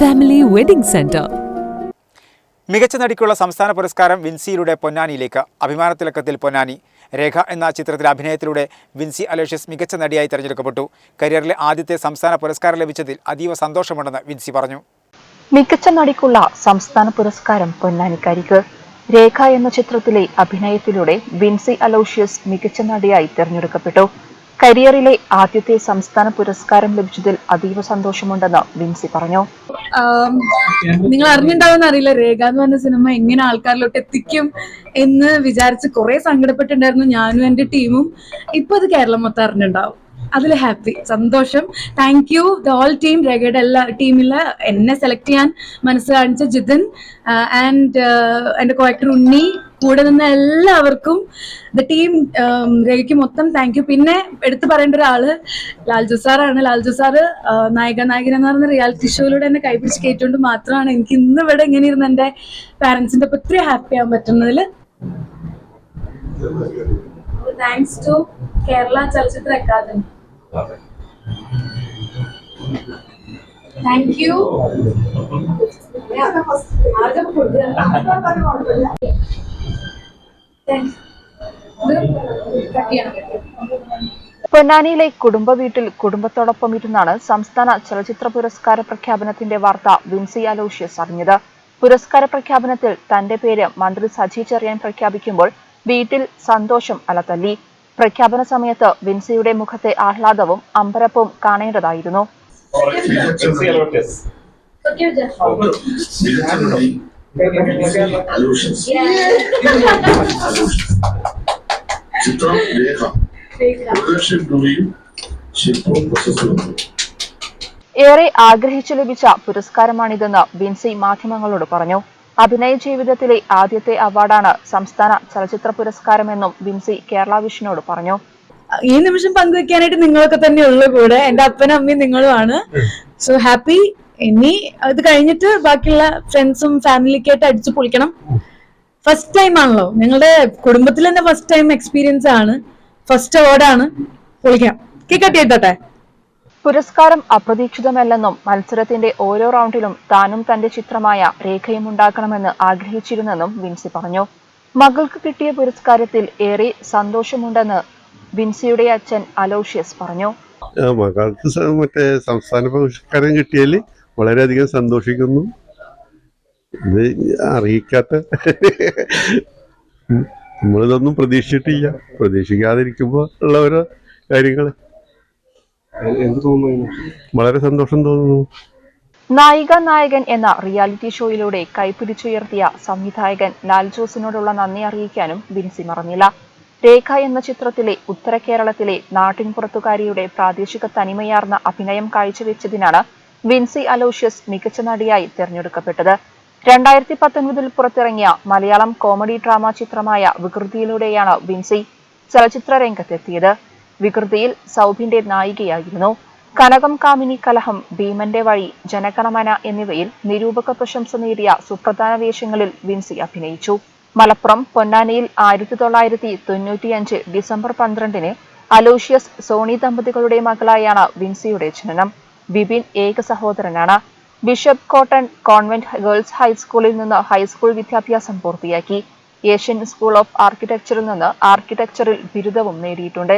Family wedding centre മികച്ച നടിക്കുള്ള സംസ്ഥാന പുരസ്കാരം വിൻസിയിലൂടെ പൊന്നാനിയിലേക്ക്. അഭിമാനത്തിലക്കത്തിൽ പൊന്നാനി. രേഖ എന്ന ചിത്രത്തിലെ അഭിനയത്തിലൂടെ വിൻസി അലോഷ്യസ് മികച്ച നടിയായി തിരഞ്ഞെടുക്കപ്പെട്ടു. കരിയറിലെ ആദ്യത്തെ സംസ്ഥാന പുരസ്കാരം ലഭിച്ചതിൽ അതീവ സന്തോഷമുണ്ടെന്ന് വിൻസി പറഞ്ഞു. മികച്ച നടിക്കുള്ള സംസ്ഥാന പുരസ്കാരം പൊന്നാനിക്കാരിക്ക്. രേഖ എന്ന ചിത്രത്തിലെ അഭിനയത്തിലൂടെ വിൻസി അലോഷ്യസ് മികച്ച നടിയായി തിരഞ്ഞെടുക്കപ്പെട്ടു. കരിയറിലെ ആദ്യത്തെ സംസ്ഥാന പുരസ്കാരം ലഭിച്ചതിൽ അതീവ സന്തോഷമുണ്ടെന്ന് വിൻസി പറഞ്ഞു. നിങ്ങൾ അറിഞ്ഞിട്ടുണ്ടാവുമെന്ന് അറിയില്ല രേഖ എന്ന് പറഞ്ഞ സിനിമ എങ്ങനെ ആൾക്കാരിലോട്ട് എത്തിക്കും എന്ന് വിചാരിച്ച് കുറെ സങ്കടപ്പെട്ടിട്ടുണ്ടായിരുന്നു ഞാനും എന്റെ ടീമും. ഇപ്പൊ അത് കേരളം മൊത്തം അറിഞ്ഞിട്ടുണ്ടാവും അതിൽ ഹാപ്പി സന്തോഷം. Thank you the all team രേഖയുടെ എല്ലാ ടീമിൽ എന്നെ സെലക്ട് ചെയ്യാൻ മനസ്സ് കാണിച്ച ജിതിൻ ആൻഡ് എന്റെ കോയക്ടർ ഉണ്ണി കൂടെ നിന്ന എല്ലാവർക്കും ദ ടീം രേഖയ്ക്ക് മൊത്തം താങ്ക് യു പിന്നെ എടുത്തു പറയേണ്ട ഒരാൾ ലാൽജു സാറാണ് ലാൽജു സാറ് നായിക നായകൻ എന്ന് പറയുന്ന റിയാലിറ്റി ഷോയിലൂടെ എന്നെ കൈപിടിച്ച് കയറ്റുകൊണ്ട് മാത്രമാണ് എനിക്ക് ഇന്ന് ഇവിടെ ഇങ്ങനെ ഇരുന്ന് എന്റെ പാരൻസിന്റെ ഒപ്പം ഒത്തിരി ഹാപ്പി ആവാൻ പറ്റുന്നതിൽ താങ്ക്സ് ടു കേരള ചലച്ചിത്ര അക്കാദമി താങ്ക് യു പൊന്നാനിയിലെ കുടുംബ വീട്ടിൽ കുടുംബത്തോടൊപ്പം ഇരുന്നാണ് സംസ്ഥാന ചലച്ചിത്ര പുരസ്കാര പ്രഖ്യാപനത്തിന്റെ വാർത്ത വിൻസി അലോഷ്യസ് അറിഞ്ഞത്. പുരസ്കാര പ്രഖ്യാപനത്തിൽ തന്റെ പേര് മന്ത്രി സജി ചെറിയാൻ പ്രഖ്യാപിക്കുമ്പോൾ വീട്ടിൽ സന്തോഷം അലതല്ലി. പ്രഖ്യാപന സമയത്ത് വിൻസിയുടെ മുഖത്തെ ആഹ്ലാദവും അമ്പരപ്പും കാണേണ്ടതായിരുന്നു. ചിത്രം രേഖ പ്രൊഡക്ഷൻ ഡൂയും ശില്പവും പ്രശസ്തവും ഏറെ ആഗ്രഹിച്ചു ലഭിച്ച പുരസ്കാരമാണിതെന്ന് വിൻസി മാധ്യമങ്ങളോട് പറഞ്ഞു. അഭിനയ ജീവിതത്തിലെ ആദ്യത്തെ അവാർഡാണ് സംസ്ഥാന ചലച്ചിത്ര പുരസ്കാരമെന്നും വിൻസി കേരള വിഷനോട് പറഞ്ഞു. ഈ നിമിഷം പങ്കുവെക്കാനായിട്ട് നിങ്ങളൊക്കെ തന്നെ ഉള്ളു കൂടെ. എന്റെ അപ്പനും അമ്മയും നിങ്ങളുമാണ്. സോ ഹാപ്പി ഇനി അത് കഴിഞ്ഞിട്ട് ബാക്കിയുള്ള ഫ്രണ്ട്സും ഫാമിലിയൊക്കെ ആയിട്ട് അടിച്ചു പൊളിക്കണം. ഫസ്റ്റ് ടൈം ആണല്ലോ. നിങ്ങളുടെ കുടുംബത്തിൽ തന്നെ ഫസ്റ്റ് ടൈം എക്സ്പീരിയൻസ് ആണ്. ഫസ്റ്റ് അവാർഡാണ് പൊളിക്കാം. കേക്ക് പുരസ്കാരം അപ്രതീക്ഷിതമല്ലെന്നും മത്സരത്തിന്റെ ഓരോ റൗണ്ടിലും താനും തന്റെ ചിത്രമായ രേഖയും ഉണ്ടാക്കണമെന്ന് ആഗ്രഹിച്ചിരുന്നെന്നും വിൻസി പറഞ്ഞു. മകൾക്ക് കിട്ടിയ പുരസ്കാരത്തിൽ ഏറെ സന്തോഷമുണ്ടെന്ന് വിൻസിയുടെ അച്ഛൻ അലോഷ്യസ് പറഞ്ഞു. മകൾക്ക് മറ്റേ സംസ്ഥാന പുരസ്കാരം കിട്ടിയാൽ വളരെയധികം സന്തോഷിക്കുന്നു. അറിയിക്കാത്ത. നമ്മളിതൊന്നും പ്രതീക്ഷിച്ചിട്ടില്ല. പ്രതീക്ഷിക്കാതിരിക്കുമ്പോൾ ഉള്ള ഓരോ കാര്യങ്ങൾ വളരെ സന്തോഷം തോന്നുന്നു. നായിക നായകൻ എന്ന റിയാലിറ്റി ഷോയിലൂടെ കൈപിടിച്ചുയർത്തിയ സംവിധായകൻ ലാൽ ജോസിനോടുള്ള നന്ദി അറിയിക്കാനും ബിൻസി മറന്നില്ല. രേഖ എന്ന ചിത്രത്തിലെ ഉത്തര കേരളത്തിലെ നാട്ടിൻപുറത്തുകാരിയുടെ പ്രാദേശിക തനിമയാർന്ന അഭിനയം കാഴ്ചവെച്ചതിനാണ് വിൻസി അലോഷ്യസ് മികച്ച നടിയായി തിരഞ്ഞെടുക്കപ്പെട്ടത്. രണ്ടായിരത്തി പത്തൊൻപതിൽ പുറത്തിറങ്ങിയ മലയാളം കോമഡി ഡ്രാമ ചിത്രമായ വികൃതിയിലൂടെയാണ് വിൻസി ചലച്ചിത്ര രംഗത്തെത്തിയത്. വികൃതിയിൽ സൗഭിന്റെ നായികയായിരുന്നു. കനകം കാമിനി കലഹം ഭീമന്റെ വഴി ജനഗണമന എന്നിവയിൽ നിരൂപക പ്രശംസ നേടിയ സുപ്രധാന വേഷങ്ങളിൽ വിൻസി അഭിനയിച്ചു. മലപ്പുറം പൊന്നാനിയിൽ ആയിരത്തി തൊള്ളായിരത്തി തൊണ്ണൂറ്റിയഞ്ച് ഡിസംബർ പന്ത്രണ്ടിന് അലോഷ്യസ് സോണി ദമ്പതികളുടെ മകളായാണ് വിൻസിയുടെ ജനനം. ബിബിൻ ഏക സഹോദരനാണ്. ബിഷപ്പ് കോട്ടൺ കോൺവെന്റ് ഗേൾസ് ഹൈസ്കൂളിൽ നിന്ന് ഹൈസ്കൂൾ വിദ്യാഭ്യാസം പൂർത്തിയാക്കി. ഏഷ്യൻ സ്കൂൾ ഓഫ് ആർക്കിടെക്ചറിൽ നിന്ന് ആർക്കിടെക്ചറിൽ ബിരുദവും നേടിയിട്ടുണ്ട്.